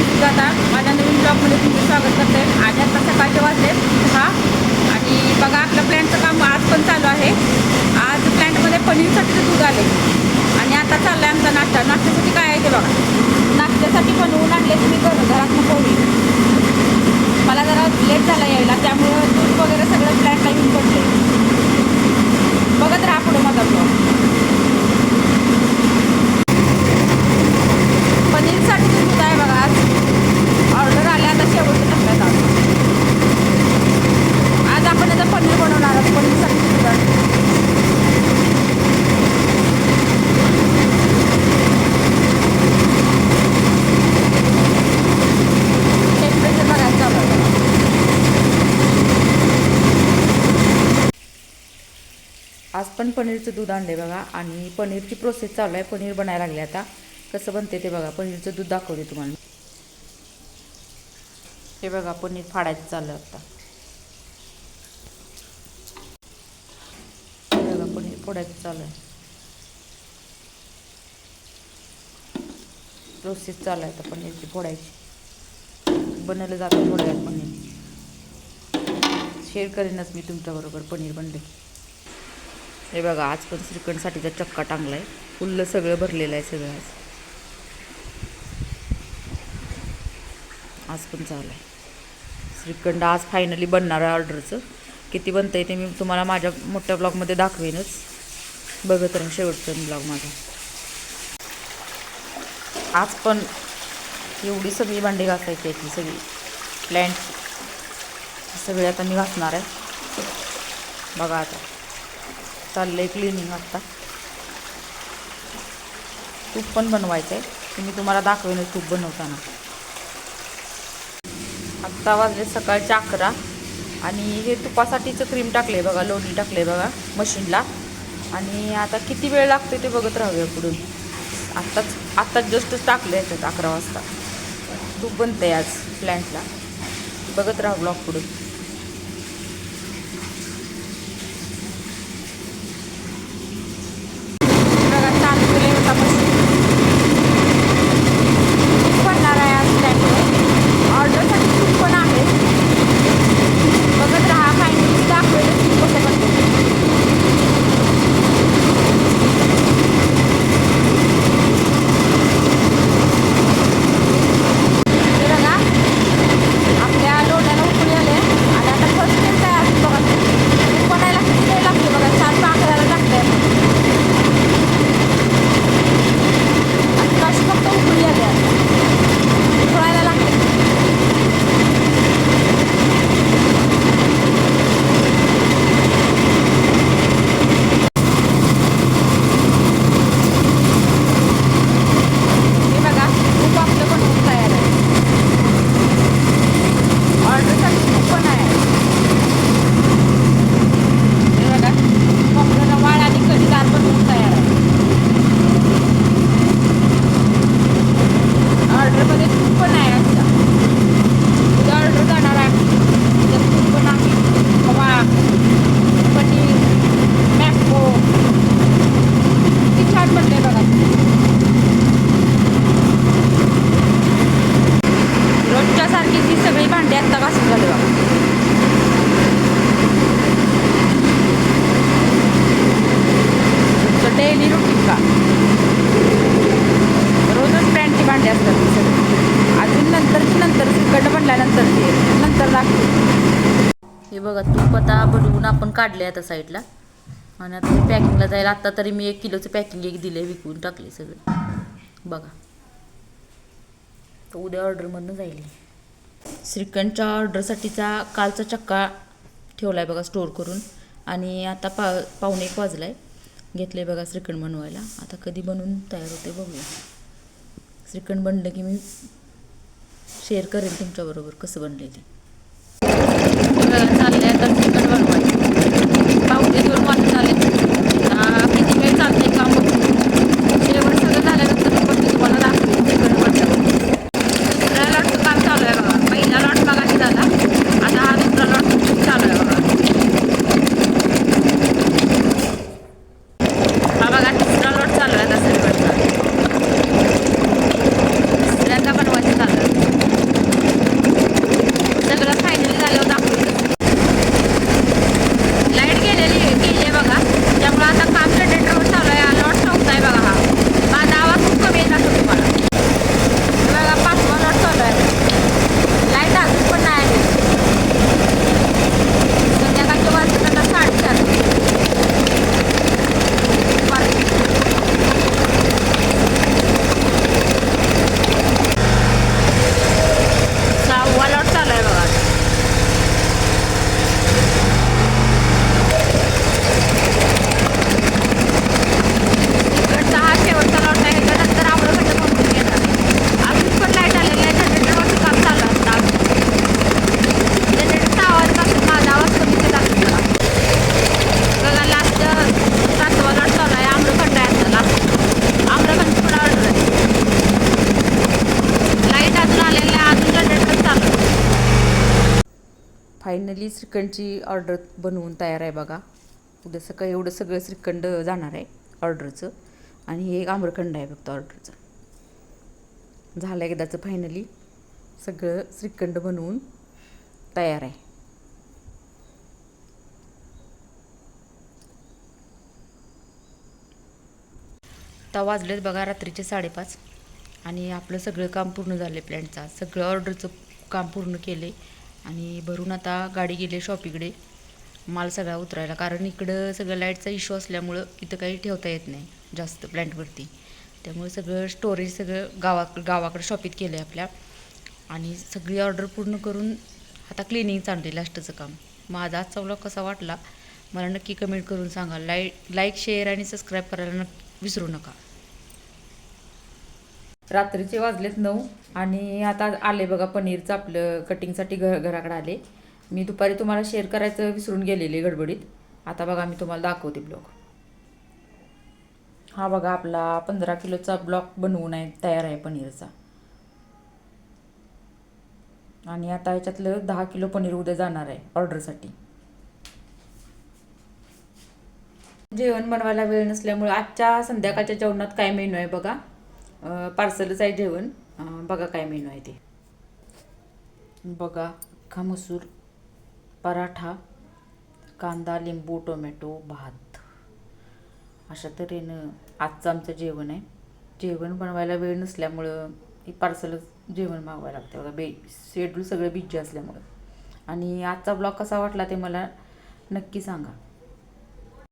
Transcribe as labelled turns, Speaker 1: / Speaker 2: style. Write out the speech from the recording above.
Speaker 1: मी आता माझ्या नवीन ब्लॉगमध्ये तुमचं स्वागत करते. आज आता सकाळचे वाजले. हा. आणि बघा आपलं प्लँटचं काम आज पण चालू आहे. आज प्लॅन्टमध्ये पनीरसाठीचं दूध आले आणि आता चाललं आहे आमचा नाश्ता. नाश्त्यासाठी काय आहे ते बघा नाश्त्यासाठी बनवून आणले तुम्ही घर घरात पोळी मला जरा लेट झाला यायला त्यामुळं दूध वगैरे सगळं प्लॅनला येऊन पडले बघत राहा पुढे माझा ब्लॉग पनीरसाठी ते दूध आहे बघा आज ऑर्डर आल्या आता शेवटच्या टप्प्यात आज आज आपण आता पनीर बनवणार आहोत पनीरसाठी दूध आहे टेम्परेचर बघायचं चालू आहे. आज पण पनीरचं दूध आणले बघा. आणि पनीरची प्रोसेस चालू आहे. पनीर बनायला लागले आता. कसं बनते ते बघा. पनीरचं दूध दाखवते तुम्हाला. हे बघा पनीर फाडायचं चाललं आता. हे बघा पनीर फोडायचं चालू आहे प्रोसेस चालू आहे आता पनीरची फोडायची. बनवलं जातं थोड्या पनीर. शेअर करेनच मी तुमच्याबरोबर पनीर बनले. की. हे बघा आज पण श्रीखंडसाठीचा चक्का टांगला आहे फुल्लं सगळं भरलेलं आहे सगळं आज. आज पण चालू आहे. श्रीखंड आज फायनली बनणार आहे ऑर्डरचं किती बनतं आहे ते मी तुम्हाला माझ्या मोठ्या ब्लॉगमध्ये दाखवेनच. बघत राहा शेवटचा ब्लॉग माझा. आज पण एवढी सगळी भांडी घासायची आहेत ही सगळी. प्लॅन्ट सगळे आता मी घासणार आहे. बघा आता. चाललं आहे क्लिनिंग आत्ता तूप पण बनवायचं आहे ते मी तुम्हाला दाखवेन तूप बनवताना. आत्ता वाजले सकाळचे अकरा आणि हे तुपासाठीचं क्रीम टाकलं आहे बघा लोणी आहे बघा मशीनला आणि आता किती वेळ लागतो ते बघत राहूया पुढून. आत्ताच आत्ताच जस्टच टाकलं आहे त्यात अकरा वाजता. तूप बनतं आहे आज प्लॅन्टला बघत राहू ब्लॉग पुढून बघा चालू केलं होता मशीन तूप बनणार आहे आज प्लॅन्टवर ऑर्डरसाठी तूप पण आहे बघत राहा फायनली दाखवेल तूप कसं बनते हे बघा आपल्या लोण्याला उकळी आले आणि आता फर्स्ट टाइम तयार होतं बघा तूप बनायला किती वेळ लागतो बघा छान पाकळ्याला टाकते आता अशी फक्त उकळी आली आता उकळायला लागते हे बघा खूप आपलं बनवून तयार आहे ऑर्डरसाठी खूप पण आहे हे बघा कोकणा वाळ आणि कधीदार बनवून तयार आहे ऑर्डरमध्ये खूप पण आहे आजच्या उद्या ऑर्डर जाणार आहे त्यात खूप पण आहे खवा पनीर मॅपो किती छान बनले बघा रोजच्या सारखी ती सगळी भांडी आत्ता घासून झाली बघा. डेली रुटीन का? रोजच पॅन्टची भांडी असतात ती सगळी. अजून नंतरची नंतर तिखट बनल्यानंतर ती. नंतर लागते हे बघा तूप आता बनवून आपण काढले आता साईडला आणि आता ते पॅकिंगला जायला आत्ता तरी मी एक किलोचं पॅकिंग एक दिले विकून टाकले सगळं. बघा. तर उद्या ऑर्डरमधनं जाईल. श्रीखंडच्या ऑर्डरसाठीचा कालचा चक्का ठेवला आहे बघा स्टोअर करून. आणि आता पा पाहुणे एक वाजला आहे घेतले बघा श्रीखंड बनवायला. आता कधी बनवून तयार होते बघूया. श्रीखंड बनलं की मी शेअर करेन तुमच्याबरोबर कसं बनले ते. आहे आता श्रीखंड बनवायचं. ఇది చూడమంటున్నాను फायनली श्रीखंडची ऑर्डर बनवून तयार आहे बघा. उद्या सकाळी एवढं सगळं श्रीखंड जाणार आहे ऑर्डरचं. आणि हे एक आम्रखंड आहे फक्त ऑर्डरचं. झालं एकदाचं फायनली? सगळं श्रीखंड बनवून तयार आहे. आता वाजलेत बघा रात्रीचे साडेपाच. आणि आपलं सगळं काम पूर्ण झालं प्लॅनचा सगळं ऑर्डरचं काम पूर्ण केले आणि भरून आता गाडी गेली शॉपीकडे. माल सगळा उतरायला. कारण इकडं सगळं लाईटचा इश्यू असल्यामुळं इथं काही ठेवता येत नाही जास्त प्लॅन्टवरती त्यामुळे सगळं स्टोरेज सगळं गावा गावाकडे शॉपीत केलं आहे आपल्या. आणि सगळी ऑर्डर पूर्ण करून आता क्लिनिंग चांगली लास्टचं काम. माझा आजचा व्लॉग कसा वाटला? मला नक्की कमेंट करून सांगा. लाईक लाईक शेअर आणि सबस्क्राईब करायला नक्की विसरू नका. रात्रीचे वाजलेत नऊ आणि आता आले बघा पनीरचं आपलं कटिंगसाठी घ घराकडे आले. मी दुपारी तुम्हाला शेअर करायचं विसरून गेलेले गडबडीत. आता बघा मी तुम्हाला दाखवते ब्लॉग हा बघा आपला पंधरा किलोचा ब्लॉक बनवून आहे तयार आहे पनीरचा. आणि आता याच्यातलं दहा किलो पनीर उद्या जाणार आहे ऑर्डरसाठी. जेवण बनवायला वेळ नसल्यामुळे आजच्या संध्याकाळच्या जेवणात काय मेनू आहे बघा? पार्सलच आहे जेवण. बघा काय मेनू आहे ते. बघा अख्खा मसूर पराठा कांदा लिंबू टोमॅटो भात. अशा तऱ्हेनं आजचं आमचं जेवण आहे. जेवण बनवायला वेळ नसल्यामुळं ही पार्सलच जेवण मागवायला लागतं बघा. बे शेड्यूल सगळं बिजी असल्यामुळं. आणि आजचा ब्लॉग कसा वाटला ते मला नक्की सांगा.